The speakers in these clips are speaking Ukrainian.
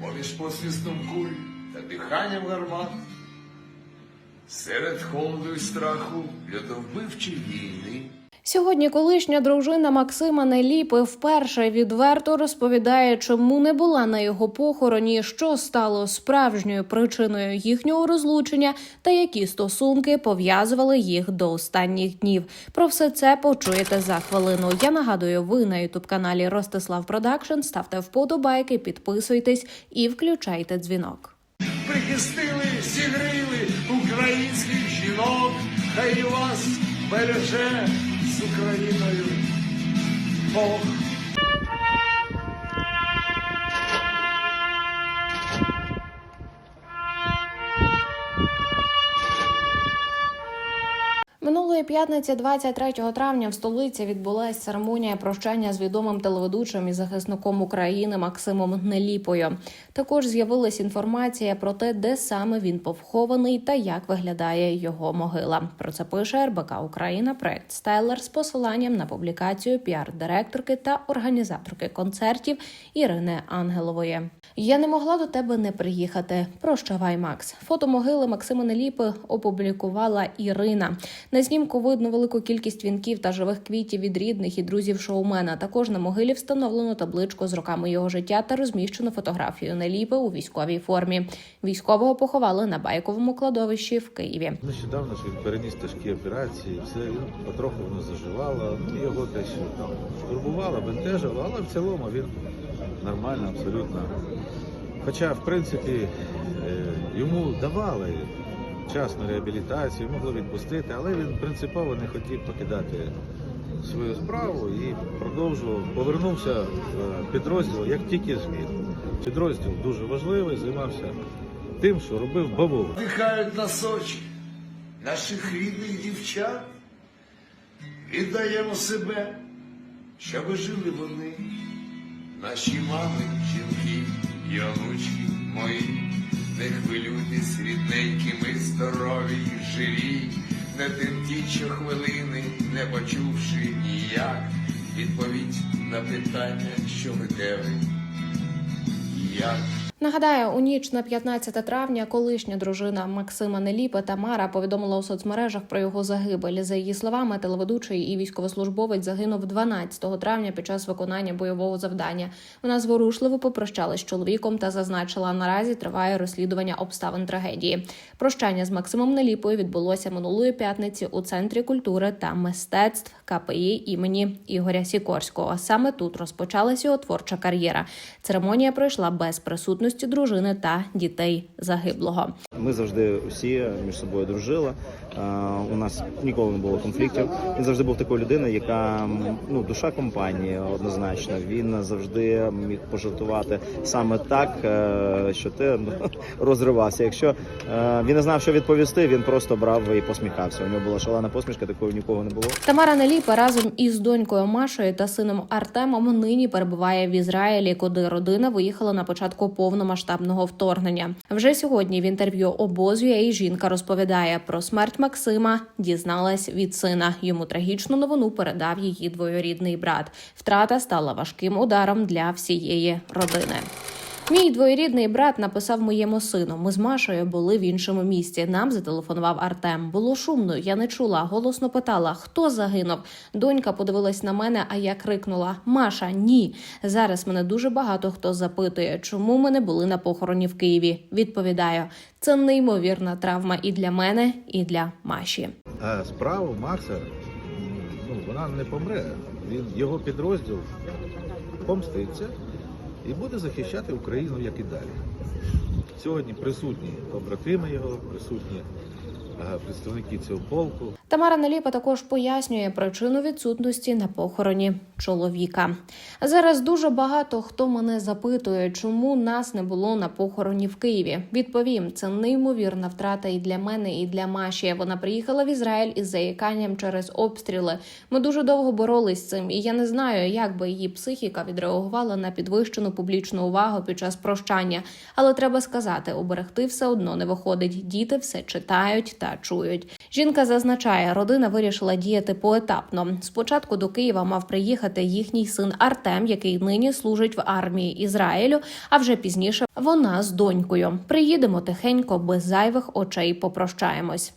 поміж посвістом куль та диханням гармат. Серед холоду й страху льодовбивчої війни. Сьогодні колишня дружина Максима Неліпи вперше відверто розповідає, чому не була на його похороні, що стало справжньою причиною їхнього розлучення та які стосунки пов'язували їх до останніх днів. Про все це почуєте за хвилину. Я нагадую, ви на ютуб каналі Ростислав Продакшн. Ставте вподобайки, підписуйтесь і включайте дзвінок. Прихистили, зігріли українських жінок, хай вас береже з Україною. Бог. Минулої п'ятниці, 23 травня, в столиці відбулася церемонія прощання з відомим телеведучим і захисником України Максимом Неліпою. Також з'явилась інформація про те, де саме він похований та як виглядає його могила. Про це пише РБК Україна. Проект Стеллер з посиланням на публікацію піар-директорки та організаторки концертів Ірини Ангелової. Я не могла до тебе не приїхати. Прощавай, Макс. Фото могили Максима Неліпи опублікувала Ірина. На знімку видно велику кількість вінків та живих квітів від рідних і друзів шоумена. Також на могилі встановлено табличку з роками його життя та розміщено фотографію Неліпи у військовій формі. Військового поховали на байковому кладовищі в Києві. Нещодавно ж він переніс тяжкі операції, все потроху воно заживало. Ну його дещо там турбувало, бентежило, але в цілому він нормально, абсолютно. Хоча, в принципі, е, йому давали час на реабілітацію, могли відпустити, але він принципово не хотів покидати свою справу і продовжував, повернувся в підрозділ, як тільки зміг. Підрозділ дуже важливий, займався тим, що робив бавовна. Дихають на наших рідних дівчат. Віддаємо себе, щоби жили вони, наші мами, жінки і онучки мої. Не хвилюйтесь, рідненькі, ми здорові й живі, не тим що хвилини, не почувши ніяк. Відповідь на питання, що ви де ви, як. Нагадаю, у ніч на 15 травня колишня дружина Максима Неліпа Тамара повідомила у соцмережах про його загибель. За її словами, телеведучий і військовослужбовець загинув 12 травня під час виконання бойового завдання. Вона зворушливо попрощалась з чоловіком та зазначила, наразі триває розслідування обставин трагедії. Прощання з Максимом Неліпою відбулося минулої п'ятниці у центрі культури та мистецтв КПІ імені Ігоря Сікорського. Саме тут розпочалася його творча кар'єра. Церемонія пройшла без присутності дружини та дітей загиблого. Ми завжди усі між собою дружили. Е, У нас ніколи не було конфліктів. Він завжди був такою людиною, яка ну душа компанії однозначно. Він завжди міг пожартувати саме так, е, що ти ну, розривався. Якщо е, він не знав, що відповісти, він просто брав і посміхався. У нього була шалена посмішка, такої нікого не було. Тамара Неліпа разом із донькою Машою та сином Артемом нині перебуває в Ізраїлі, куди родина виїхала на початку повномасштабного вторгнення. Вже сьогодні в інтерв'ю обозує і жінка розповідає про смерть Максима. Дізналась від сина. Йому трагічну новину передав її двоюрідний брат. Втрата стала важким ударом для всієї родини. Мій двоюрідний брат написав моєму сину. Ми з Машею були в іншому місті. Нам зателефонував Артем. Було шумно. Я не чула. Голосно питала, хто загинув. Донька подивилась на мене, а я крикнула: Маша, ні. Зараз мене дуже багато хто запитує, чому ми не були на похороні в Києві. Відповідаю, це неймовірна травма і для мене, і для Маші. А справа Макса, ну, вона не помре. Він, його підрозділ помститься і буде захищати Україну, як і далі. Сьогодні присутні побратими його, присутні представники цього полку. Тамара Неліпа також пояснює причину відсутності на похороні чоловіка. Зараз дуже багато хто мене запитує, чому нас не було на похороні в Києві. Відповім, це неймовірна втрата і для мене, і для Маші. Вона приїхала в Ізраїль із заїканням через обстріли. Ми дуже довго боролись з цим, і я не знаю, як би її психіка відреагувала на підвищену публічну увагу під час прощання. Але треба сказати, уберегти все одно не виходить. Діти все читають та чують. Жінка зазначає, родина вирішила діяти поетапно. Спочатку до Києва мав приїхати їхній син Артем, який нині служить в армії Ізраїлю. А вже пізніше вона з донькою. Приїдемо тихенько, без зайвих очей попрощаємось.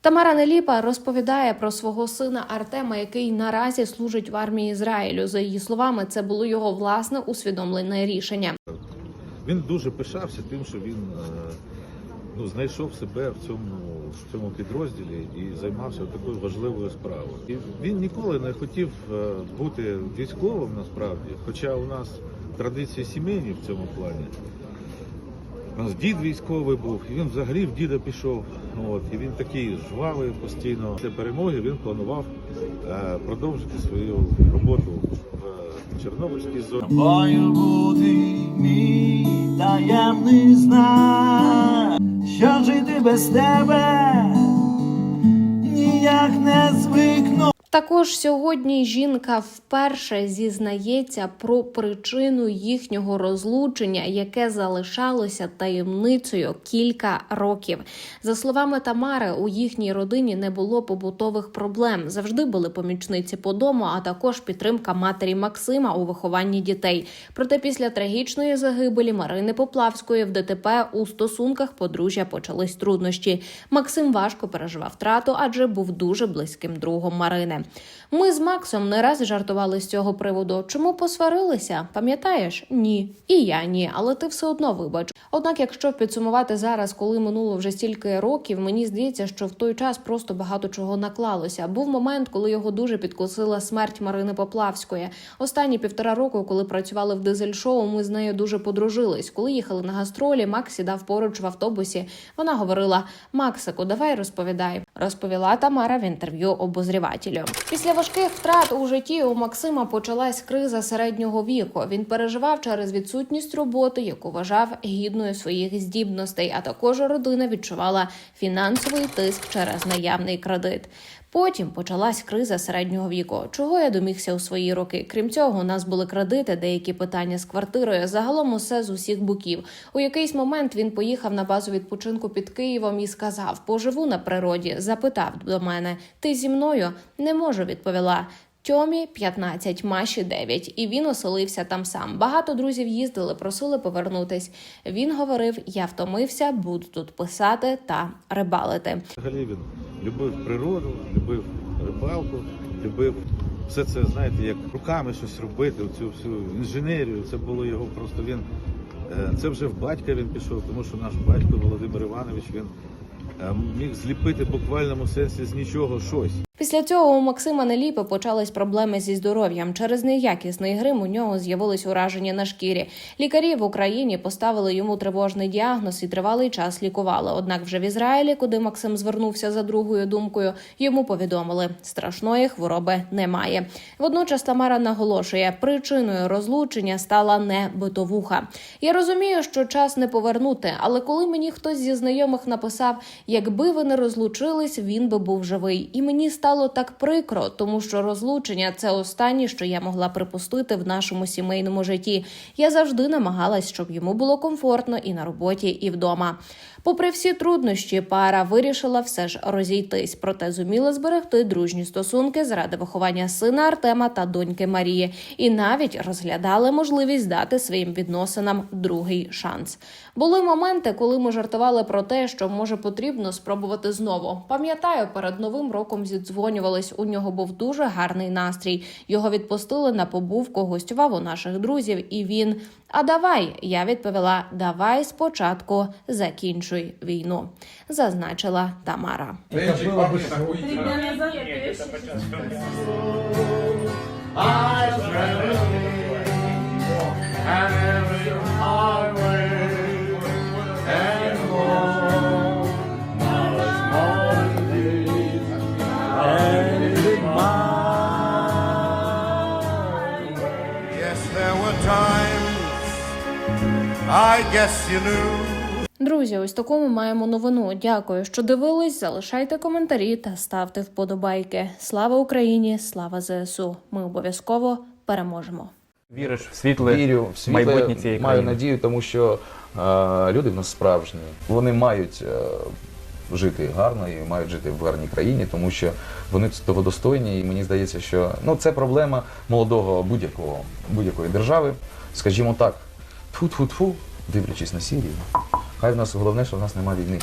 Тамара Неліпа розповідає про свого сина Артема, який наразі служить в армії Ізраїлю. За її словами, це було його власне усвідомлене рішення. Він дуже пишався тим, що він е, ну, знайшов себе в цьому, в цьому підрозділі і займався такою важливою справою. І він ніколи не хотів е, бути військовим насправді, хоча у нас традиції сімейні в цьому плані. У нас дід військовий був, і він взагалі в діда пішов. От, і він такий жвавий постійно. Після перемоги він планував е, продовжити свою роботу в Чорнобильській зоні. Тобою бути мій таємний знак, що жити без тебе ніяк не звикну. Також сьогодні жінка вперше зізнається про причину їхнього розлучення, яке залишалося таємницею кілька років. За словами Тамари, у їхній родині не було побутових проблем. Завжди були помічниці по дому, а також підтримка матері Максима у вихованні дітей. Проте після трагічної загибелі Марини Поплавської в ДТП у стосунках подружжя почались труднощі. Максим важко переживав втрату, адже був дуже близьким другом Марини. Ми з Максом не раз жартували з цього приводу. Чому посварилися? Пам'ятаєш? Ні. І я ні, але ти все одно вибач. Однак, якщо підсумувати зараз, коли минуло вже стільки років, мені здається, що в той час просто багато чого наклалося. Був момент, коли його дуже підкосила смерть Марини Поплавської. Останні півтора року, коли працювали в дизель-шоу, ми з нею дуже подружились. Коли їхали на гастролі, Макс сідав поруч в автобусі. Вона говорила: Максику, давай розповідай. Розповіла Тамара в інтерв'ю обозрівателю. Після важких втрат у житті у Максима почалась криза середнього віку. Він переживав через відсутність роботи, яку вважав гідною своїх здібностей. А також родина відчувала фінансовий тиск через наявний кредит. Потім почалась криза середнього віку. Чого я домігся у свої роки? Крім цього, у нас були кредити, деякі питання з квартирою. Загалом усе з усіх боків. У якийсь момент він поїхав на базу відпочинку під Києвом і сказав: Поживу на природі. Запитав до мене: Ти зі мною? Не можу, відповіла. Тьомі 15, Маші 9, і він оселився там сам. Багато друзів їздили, просили повернутись. Він говорив: я втомився, буду тут писати та рибалити. Взагалі він любив природу, любив рибалку, любив все це, знаєте, як руками щось робити, цю всю інженерію. Це було його просто він. е, Це вже в батька він пішов, тому що наш батько Володимир Іванович він е, міг зліпити буквальному сенсі з нічого щось. Після цього у Максима Неліпи почались проблеми зі здоров'ям. Через неякісний грим у нього з'явились ураження на шкірі. Лікарі в Україні поставили йому тривожний діагноз і тривалий час лікували. Однак вже в Ізраїлі, куди Максим звернувся за другою думкою, йому повідомили, страшної хвороби немає. Водночас Тамара наголошує, причиною розлучення стала не битовуха. Я розумію, що час не повернути, але коли мені хтось зі знайомих написав, якби ви не розлучились, він би був живий, і мені стало так прикро, тому що розлучення це останнє, що я могла припустити в нашому сімейному житті. Я завжди намагалась, щоб йому було комфортно і на роботі, і вдома. Попри всі труднощі, пара вирішила все ж розійтись, проте зуміла зберегти дружні стосунки заради виховання сина Артема та доньки Марії, і навіть розглядали можливість дати своїм відносинам другий шанс. Були моменти, коли ми жартували про те, що може потрібно спробувати знову. Пам'ятаю, перед новим роком зідзвонювались. У нього був дуже гарний настрій. Його відпустили на побувку, гостював у наших друзів, і він. А давай, я відповіла: давай спочатку закінчуй війну, зазначила Тамара. Папа, такой And every highway there were times I guess you knew. Друзі, ось таку ми маємо новину. Дякую, що дивились. Залишайте коментарі та ставте вподобайки. Слава Україні! Слава ЗСУ! Ми обов'язково переможемо. Віриш в світле Вірю в світле, майбутнє цієї маю країни? надію, тому що е, люди в нас справжні. Вони мають е, жити гарно і мають жити в гарній країні, тому що вони того достойні. І мені здається, що ну це проблема молодого будь-якого будь-якої держави. Скажімо так, тфу-тфу-тфу, дивлячись на Сірію. Хай в нас головне, що в нас немає війни.